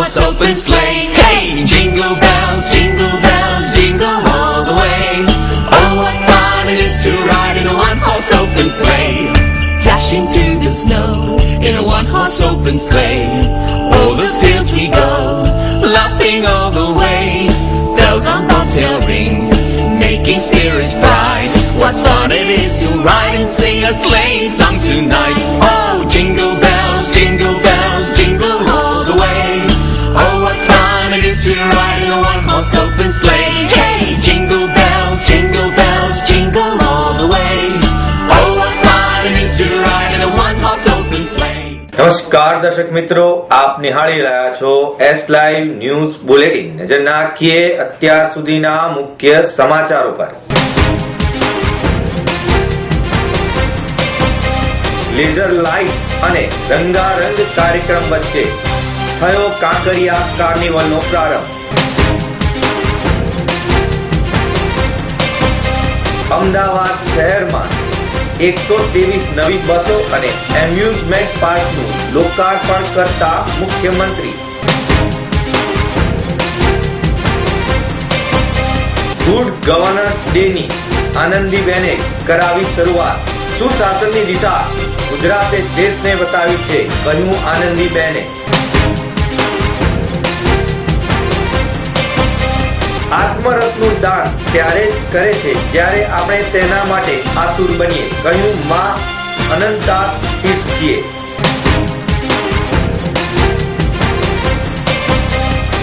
one-horse open sleigh. Hey, jingle bells, jingle bells, jingle all the way. Oh, what fun it is to ride in a one-horse open sleigh. Dashing through the snow in a one-horse open sleigh. O'er the fields we go, laughing all the way. Bells on bobtail ring, making spirits bright. What fun it is to ride and sing a sleighing song tonight. Oh, નમસ્કાર દર્શક મિત્રો, આપ નિહાળી રહ્યા છો S live news bulletin નજર નાખીએ અત્યાર સુધીના મુખ્ય સમાચારો પર. લેઝર લાઇટ અને રંગારંગ કાર્યક્રમ વચ્ચે થયો કાંકરિયા કાર્નિવલનો પ્રારંભ. અમદાવાદ શહેરમાં એકસો ત્રેવીસ નવી બસો અને એમ્યુઝમેન્ટ પાર્કનું લોકાર્પણ કરતા મુખ્યમંત્રી. ગુડ ગવર્નન્સ ડેની આનંદીબેને કરાવી શરૂઆત. સુશાસનની દિશા ગુજરાતે દેશને બતાવી છે, કહ્યું આનંદીબેને. આત્મરસનું દાન ત્યારે જ કરે છે. જ્યારે આપણે તેના માટે આતુર બનીએ. કહ્યું, માં અનંતા તીર્થજીએ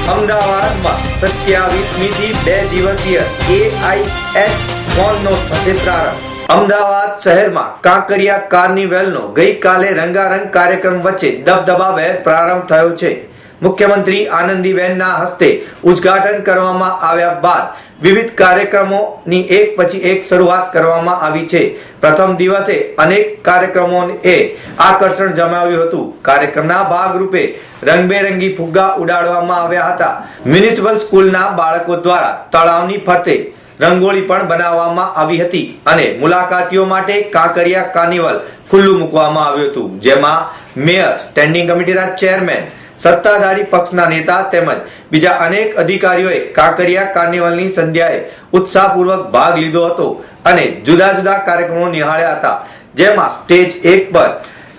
અમદાવાદમાં સત્યાવીસમી થી બે દિવસીય એઆઈએચ કોનનો થશે પ્રારંભ. અમદાવાદ શહેરમાં કાંકરિયા કાર્નિવેલનો ગઈકાલે રંગારંગ કાર્યક્રમ વચ્ચે દબદબાભેર પ્રારંભ થયો છે. મુખ્યમંત્રી આનંદીબેનના હસ્તે ઉદ્ઘાટન કરવામાં આવ્યા બાદ વિવિધ કાર્યક્રમોની એક પછી એક શરૂઆત કરવામાં આવી છે. પ્રથમ દિવસે અનેક કાર્યક્રમોએ આકર્ષણ જમાવ્યું હતું. કાર્યક્રમના ભાગરૂપે રંગબેરંગી ફુગ્ગા ઉડાડવામાં આવ્યા હતા. મ્યુનિસિપલ સ્કૂલના બાળકો દ્વારા તળાવની ફરતે રંગોળી પણ બનાવવામાં આવી હતી અને મુલાકાતીઓ માટે કાંકરિયા કાર્નિવલ ખુલ્લું મૂકવામાં આવ્યું હતું. જેમાં મેયર, સ્ટેન્ડિંગ કમિટીના ચેરમેન સત્તાધારી પક્ષના નેતા તેમજ બીજા અનેક અધિકારીઓએ કાંકરિયા કાર્નિવલની સંધ્યાએ ઉત્સાહપૂર્વક ભાગ લીધો હતો અને જુદા જુદા કાર્યક્રમો નિહાળ્યા હતા, જેમાં સ્ટેજ એક પર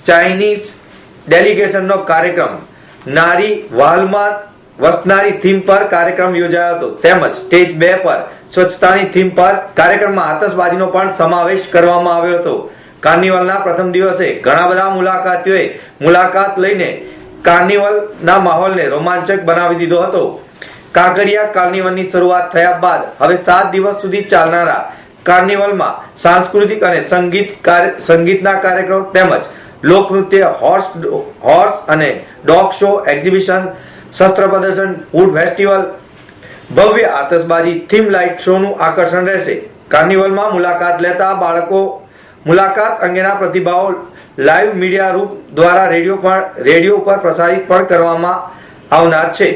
ચાઇનીઝ ડેલિગેશનનો કાર્યક્રમ, નારી વાલમાં વસનારી થીમ પર કાર્યક્રમ યોજાયો હતો, તેમજ સ્ટેજ બે પર સ્વચ્છતાની થીમ પર કાર્યક્રમમાં આતશબાજીનો પણ સમાવેશ કરવામાં આવ્યો હતો. કાર્નિવલના પ્રથમ દિવસે ઘણા બધા મુલાકાતીઓએ મુલાકાત લઈને કાર્નિવલના માહોલને રોમાંચક બનાવી દીધો હતો. કાંકરિયા કાર્નિવલની શરૂઆત થયા બાદ હવે સાત દિવસ સુધી ચાલનારા કાર્નિવલમાં સાંસ્કૃતિક અને સંગીત સંગીતના કાર્યક્રમો તેમજ લોકનૃત્ય, હોર્સ હોર્સ અને ડોગ શો, એક્ઝિબિશન, શસ્ત્ર પ્રદર્શન, ફૂડ ફેસ્ટિવલ, ભવ્ય આતશબાજી, થીમ લાઇટ શોનું આકર્ષણ રહેશે. કાર્નિવલમાં મુલાકાત લેતા બાળકો, મુલાકાત અંગેના પ્રતિભાવો લાઈવ મીડિયા રૂપ દ્વારા રેડિયો પણ રેડિયો ઉપર પ્રસારિત પણ કરવામાં આવનાર છે.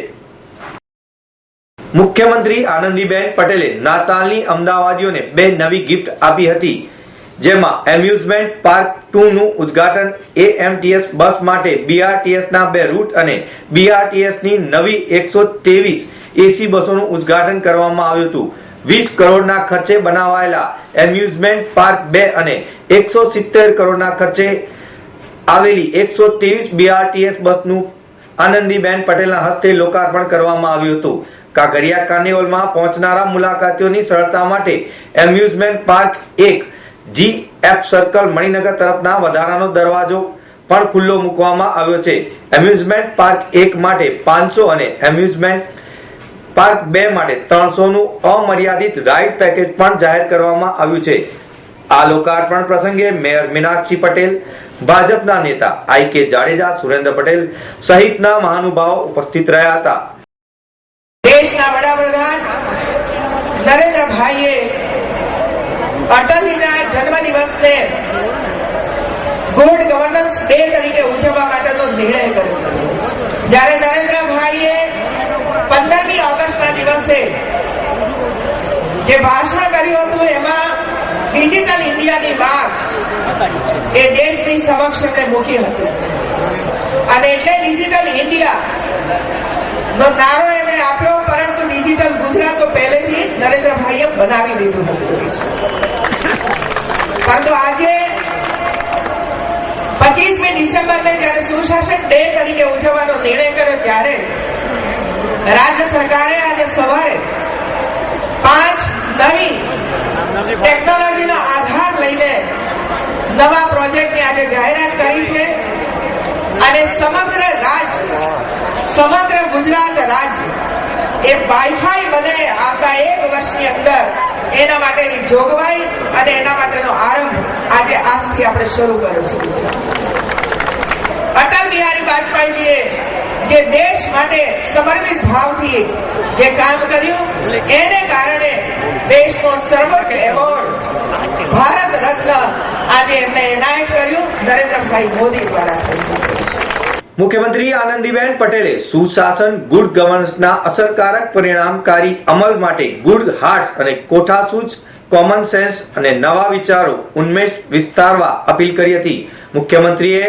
મુખ્યમંત્રી આનંદીબેન પટેલે નાતાલની અમદાવાદીઓને બે નવી ગિફ્ટ આપી હતી, જેમાં એમ્યુઝમેન્ટ પાર્ક ટુ નું ઉદ્ઘાટન એએમટીએસ બસ માટે બીઆરટીએસ ના બે રૂટ અને બીઆરટીએસની નવી એકસો ત્રેવીસ એસી બસોનું ઉદ્ઘાટન કરવામાં આવ્યું હતું. વીસ કરોડના ખર્ચે બનાવાયેલા એમ્યુઝમેન્ટ પાર્ક બે અને એકસો સિત્તેર કરોડના ખર્ચે આવેલી એકસો ત્રેવીસ બીઆરટીએસ બસનું આનંદીબેન પટેલના હસ્તે લોકાર્પણ કરવામાં આવ્યું હતું. કાગરિયા કાર્નિવલમાં પહોંચનારા મુલાકાતીઓની સરળતા માટે એમ્યુઝમેન્ટ પાર્ક એક જી એફ સર્કલ મણિનગર તરફના વધારાનો દરવાજો પણ ખુલ્લો મૂકવામાં આવ્યો છે. એમ્યુઝમેન્ટ પાર્ક એક માટે પાંચસો અને એમ્યુઝમેન્ટ પાર્ક બે માટે ત્રણસો નું અમર્યાદિત રાઇડ પેકેજ પણ જાહેર કરવામાં આવ્યું છે. આ લોકાર્પણ પ્રસંગે મેયર મીનાક્ષી પટેલ, ભાજપના નેતા આઈ કે જાડેજા, સુરેન્દ્ર પટેલ સહિતના મહાનુભાવો ઉપસ્થિત રહ્યા હતા. દેશના વડાપ્રધાન નરેન્દ્રભાઈએ અટલજીના જન્મદિવસને ગુડ ગવર્નન્સ ડે તરીકે ઉજવવા માટેનો નિર્ણય કર્યો. જ્યારે નરેન્દ્રભાઈએ પંદરમી ઓગસ્ટના દિવસે જે ભાષણ કર્યું હતું, એમાં ડિજિટલ ઇન્ડિયાની વાત એ દેશની સમક્ષ એમણે મૂકી હતી. અને એટલે ડિજિટલ ઇન્ડિયા નો નારો એમણે આપ્યો, પરંતુ ડિજિટલ ગુજરાત તો પહેલેથી નરેન્દ્રભાઈએ બનાવી દીધું હતું. પરંતુ આજે પચીસમી ડિસેમ્બરને જ્યારે સુશાસન ડે તરીકે ઉજવવાનો નિર્ણય કર્યો, ત્યારે રાજ્ય સરકારે આજે સવારે પાંચ નવી ટેકનોલોજીનો આધાર લઈને નવા પ્રોજેક્ટની આજે જાહેરાત કરી છે અને સમગ્ર રાજ્ય સમગ્ર ગુજરાત રાજ્ય એ વાઈફાઈ બને આવતા એક વર્ષની અંદર એના માટેની જોગવાઈ અને એના માટેનો આરંભ આજે આજથી આપણે શરૂ કર્યો છે. અટલ બિહારી વાજપેયીજીએ જે દેશ માટે સમર્પિત ભાવથી જે કામ કર્યું, એને કારણે દેશનો સર્વોચ્ચ એવોર્ડ, ભારત રત્ન આજે એમને એનાયત કર્યું. નરેન્દ્રભાઈ મોદી દ્વારા. મુખ્યમંત્રી આનંદીબેન પટેલે સુશાસન ગુડ ગવર્નન્સના અસરકારક પરિણામકારી અમલ માટે ગુડ હાર્ટ્સ અને કોઠાસૂઝ કોમન સેન્સ અને નવા વિચારો ઉન્મેષ વિસ્તારવા અપીલ કરી હતી. મુખ્યમંત્રીએ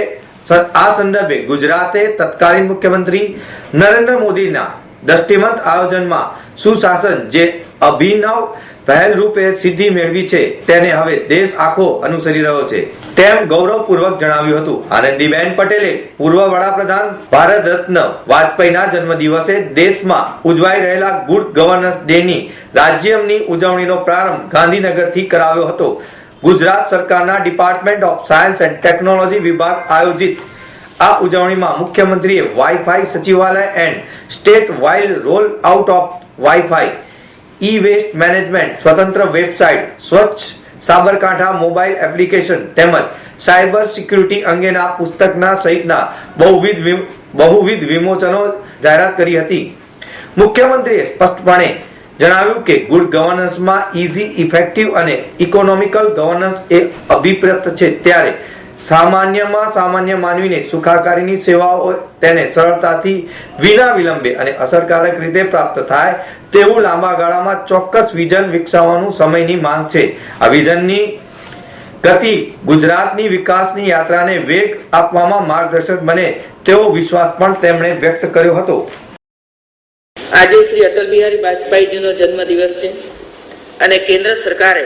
આ સંદર્ભે ગુજરાતે તત્કાલીન મુખ્યમંત્રી નરેન્દ્ર મોદીના દ્રષ્ટિમંત આયોજનમાં સુશાસન જે અભિનવ પહેલ રૂપે સિદ્ધિ મેળવી છે, તેને હવે દેશ આખો અનુસરી રહ્યો છે. તેમ ગૌરવપૂર્વક જણાવ્યું હતું. આનંદીબેન પટેલે પૂર્વ વડાપ્રધાન ભારત રત્ન વાજપેયીના જન્મદિવસે દેશમાં ઉજવાઈ રહેલા ગુડ ગવર્નન્સ ડે ની રાજ્યની ઉજવણીનો પ્રારંભ ગાંધીનગરથી કરાવ્યો હતો. ગુજરાત સરકારના department of science and technology વિભાગ આયોજિત આ ઉજવણીમાં મુખ્યમંત્રીએ વાઈફાઈ સચિવાલય and state wide roll out of wifi e waste management સ્વતંત્ર વેબસાઇટ સ્વચ્છ સાબરકાંઠા મોબાઈલ એપ્લિકેશન તેમજ સાયબર સિક્યુરિટી અંગેના પુસ્તકના સહિતના બહુવિધ બહુવિધ વિમોચનો જાહેરાત કરી હતી. મુખ્યમંત્રીએ સ્પષ્ટપણે જણાવ્યું કે ગુડ ગવર્નન્સમાં ઇઝી ઇફેક્ટિવ અને ઇકોનોમિકલ ગવર્નન્સ એ અભિપ્રત છે. ત્યારે સામાન્યમાં સામાન્ય માનવીને સુખાકારીની સેવાઓ તેને સરળતાથી વિના વિલંબે અને અસરકારક રીતે પ્રાપ્ત થાય તેવું લાંબા ગાળામાં ચોક્કસ વિઝન વિકસાવવાનું સમયની માંગ છે. આ વિઝનની ગતિ ગુજરાતની વિકાસની યાત્રાને વેગ આપવામાં માર્ગદર્શક બને તેવો વિશ્વાસ પણ તેમણે વ્યક્ત કર્યો હતો. આજે શ્રી અટલ બિહારી વાજપેયીજીનો જન્મદિવસ છે અને કેન્દ્ર સરકારે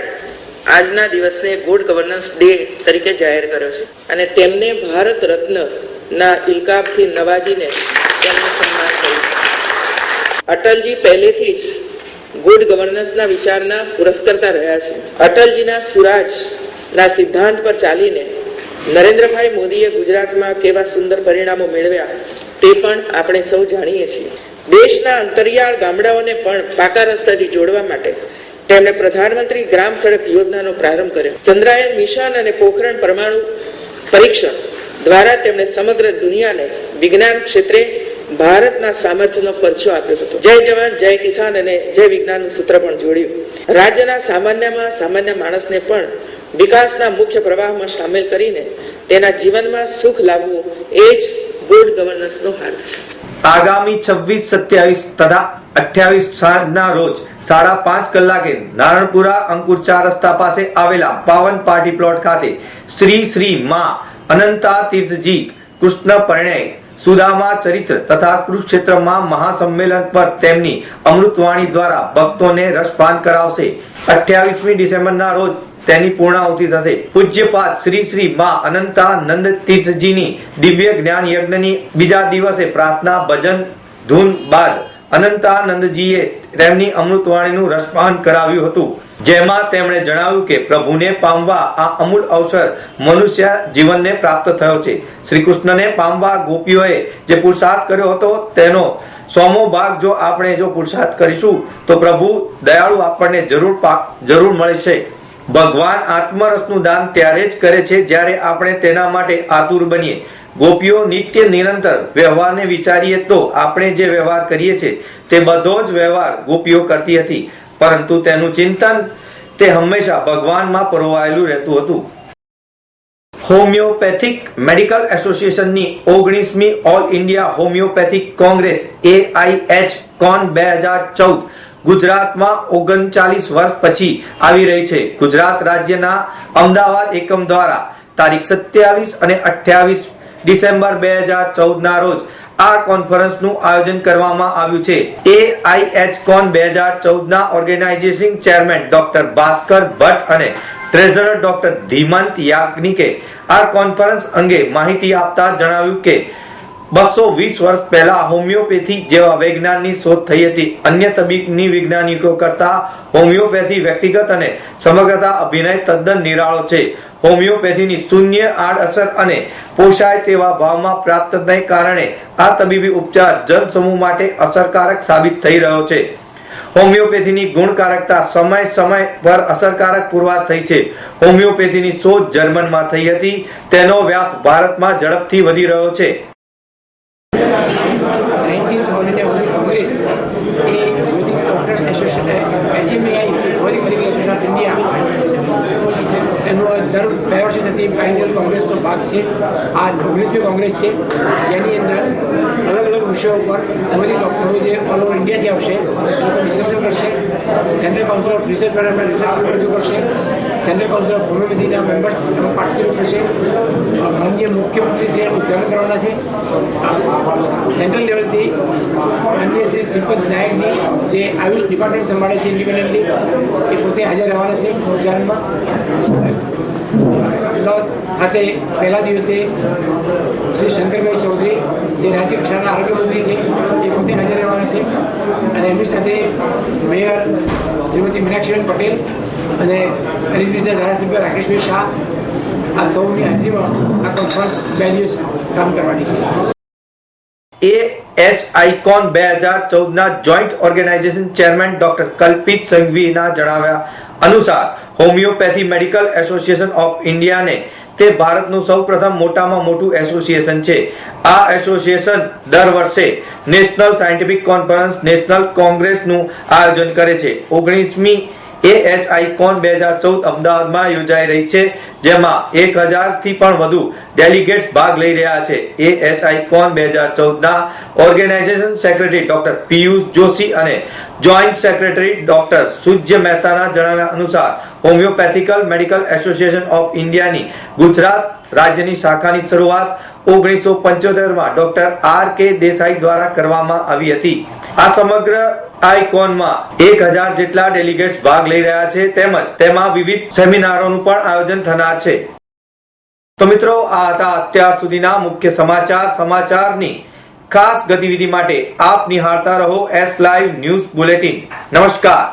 આજના દિવસને ગુડ ગવર્નન્સ ડે તરીકે જાહેર કર્યો છે. અને તેમને ભારત રત્નના ઇલકાબથી નવાજીને તેમનું સન્માન કર્યું. અટલજી પહેલેથી જ ગુડ ગવર્નન્સના વિચારના પુરસ્કર્તા રહ્યા છે. અટલજીના સુરાજના સિદ્ધાંત પર ચાલીને નરેન્દ્રભાઈ મોદીએ ગુજરાતમાં કેવા સુંદર પરિણામો મેળવ્યા તે પણ આપણે સૌ જાણીએ છીએ. દેશના અંતરિયાળ ગામડાઓને પણ પાકા રસ્તાથી જોડવા માટે તેમણે પ્રધાનમંત્રી ગ્રામ સડક યોજનાનો પ્રારંભ કર્યો. ચંદ્રાયન મિશન અને પોખરણ પરમાણુ પરીક્ષણ દ્વારા તેમણે સમગ્ર દુનિયાને વિજ્ઞાન ક્ષેત્રે ભારતના સામર્થ્યનો પરચો આપ્યો હતો. જય જવાન, જય કિસાન અને જય વિજ્ઞાનનું સૂત્ર પણ જોડ્યું. રાજ્યના સામાન્યમાં સામાન્ય માણસને પણ વિકાસના મુખ્ય પ્રવાહમાં સામેલ કરીને તેના જીવનમાં સુખ લાવવું એ જ ગુડ ગવર્નન્સનો હાથ છે. આગામી છવ્વીસ, સત્યાવીસ તથા અઠ્યાવીસ સાંજના રોજ સાડા પાંચ કલાકે નારણપુરા અંકુર ચાર રસ્તા પાસે આવેલા પાવન પાર્ટી પ્લોટ ખાતે શ્રી શ્રી માં અનંતા તીર્થજી કૃષ્ણ પરિણય સુદામા ચરિત્ર તથા કુરુક્ષેત્રમાં મહાસંમેલન પર તેમની અમૃતવાણી દ્વારા ભક્તોને રસપાન કરાવશે. અઠ્યાવીસમી ડિસેમ્બરના રોજ તેની પૂર્ણાહુતિ થશે. પૂજ્યપાદ શ્રી શ્રી મા અનંતાનંદ તીર્થજીની દિવ્ય જ્ઞાન યજ્ઞની બીજા દિવસે પ્રાર્થના, ભજન, ધૂન બાદ અનંતાનંદજીએ તેમની અમૃતવાણીનું રસપાન કરાવ્યું હતું. જેમાં તેમણે જણાવ્યું કે પ્રભુને પામવા આ અમૂલ અવસર મનુષ્ય જીવનને પ્રાપ્ત થયો છે. શ્રી કૃષ્ણને પામવા ગોપીઓએ જે પુરુષાર્થ કર્યો હતો, તેનો સોમો ભાગ જો આપણે જો પુરુષાર્થ કરીશું, તો પ્રભુ દયાળુ આપણને જરૂર જરૂર મળશે. ભગવાન આત્મરસનું દાન ત્યારે જ કરે છે જ્યારે આપણે તેના માટે આતુર બનીએ. ગોપીઓ નિત્ય નિરંતર વ્યવહારને વિચારીએ તો આપણે જે વ્યવહાર કરીએ છીએ તે બધો જ વ્યવહાર ગોપીઓ કરતી હતી. પરંતુ તેનું ચિંતન તે હંમેશા ભગવાનમાં પરોવાયેલું રહેતું હતું. હોમિયોપેથિક મેડિકલ એસોસિએશનની ઓગણીસમી all India homeopathic congress AIH con બે હજાર ચૌદ ગુજરાતમાં ઓગણચાલીસ વર્ષ પછી આવી રહી છે. ગુજરાત રાજ્યના અમદાવાદ એકમ દ્વારા તારીખ સત્યાવીસ અને અઠ્યાવીસ ડિસેમ્બર બે હજાર ચૌદ ના રોજ આ કોન્ફરન્સનું આયોજન કરવામાં આવ્યું છે. એઆઈએચ કોન બે હજાર ચૌદ ના organisation chairman doctor Bhaskar Bhatt અને ટ્રેઝરર ડોક્ટર ધીમંત યાજ્ઞિકે આ કોન્ફરન્સ અંગે માહિતી આપતા જણાવ્યું કે બસો વીસ વર્ષ પહેલા હોમિયોપેથી જેવા વૈજ્ઞાનની શોધ થઈ હતી, અન્ય તબીબની વૈજ્ઞાનિકો કરતા હોમિયોપેથી વ્યક્તિગત અને સમગ્રતા અભિનય તદ્દન નિરાળો છે. હોમિયોપેથીની શૂન્ય આડઅસર અને પોષાય તેવા ભાવમાં પ્રાપ્ત થઈને કારણે આ તબીબી ઉપચાર જનસમૂહ માટે અસરકારક સાબિત થઈ રહ્યો છે. હોમિયોપેથીની ગુણકારકતા સમય સમય પર અસરકારક પુરવાર થઈ છે. હોમિયોપેથીની શોધ જર્મનમાં થઈ હતી. તેનો વ્યાપ ભારતમાં ઝડપથી વધી રહ્યો છે. Nineteenth all India homeo congress A homeopathic doctors association HMAI homeopathic medical association of India એનો દર બે વર્ષે થતી ફાઇનલ કોંગ્રેસનો ભાગ છે. આ ઓગણીસમી કોંગ્રેસ છે. જેની અંદર અલગ અલગ વિષયો ઉપર હોમિયોપેથિક ડૉક્ટરો જે ઓલ ઓવર ઇન્ડિયાથી આવશે, લોકો ડિસ્કશન કરશે. સેન્ટ્રલ કાઉન્સિલ ઓફ રિસર્ચ દ્વારા રિસર્ચ રજૂ કરશે સેન્ટ્રલ કાઉન્સિલ ઓફ હોમિયોપેથીના મેમ્બર્સ પાર્ટિસિપેટ કરશે માનનીય મુખ્યમંત્રી શ્રી ઉદ્ઘાટન કરવાના છે. સેન્ટ્રલ લેવલથી માનનીય શ્રી શ્રીપદ નાયકજી, જે આયુષ ડિપાર્ટમેન્ટ સંભાળે છે ઇન્ડિપેન્ડન્ટલી એ પોતે હાજર રહેવાના છે ઉદ્ઘાટનમાં. અમદાવાદ ખાતે પહેલા દિવસે શ્રી શંકરભાઈ ચૌધરી, જે રાજ્ય કક્ષાના આરોગ્ય મંત્રી છે, એ પોતે હાજર રહેવાના છે. અને એમની સાથે મેયર શ્રીમતી મીનાક્ષીબેન પટેલ અને એલિઝબેથના ધારાસભ્ય રાકેશભાઈ શાહ આ સૌની હાજરીમાં આ કોન્ફરન્સ બે દિવસ કામ કરવાની છે. એ એચ આઇકોન બે હજાર ચૌદના joint organisation chairman doctor Kalpit સંઘવીના જણાવ્યા અનુસાર હોમિયોપેથી મેડિકલ એસોસિએશન ઓફ ઇન્ડિયાને તે ભારતનું સૌપ્રથમ મોટામાં મોટું એસોસિએશન છે. આ એસોસિએશન દર વર્ષે નેશનલ સાયન્ટિફિક કોન્ફરન્સ, નેશનલ કોંગ્રેસનું આયોજન કરે છે. ઓગણીસમી એએચઆઈ કોન બે હજાર ચૌદ અમદાવાદમાં યોજાઈ રહી છે, જેમાં એક થી પણ વધુ ડેલિગેટ્સ ભાગ લઈ રહ્યા છે. એએચઆઈ કોન બે હજાર organisation secretary doctor Piyush Joshi અને જોઈન્ટ સેક્રેટરી ડોક્ટર સૂર્ય મહેતાના જણાવ્યા અનુસાર, હોમિયોપેથિકલ મેડિકલ એસોસિએશન ઓફ ઇન્ડિયાની ગુજરાત રાજ્યની શાખાની શરૂઆત ઓગણીસો પંચોતેરમાં ડોક્ટર આર કે દેસાઈ દ્વારા કરવામાં આવી હતી. આ સમગ્ર આઇકોનમાં એક હજાર જેટલા ડેલિગેટ્સ ભાગ લઈ રહ્યા છે તેમજ તેમાં વિવિધ સેમિનારોનું પણ આયોજન થનાર છે. તો મિત્રો, આ હતા અત્યાર સુધીના મુખ્ય સમાચાર. સમાચારની ખાસ ગતિવિધિ માટે આપ નિહાળતા રહો એસ લાઈવ ન્યૂઝ બુલેટિન નમસ્કાર.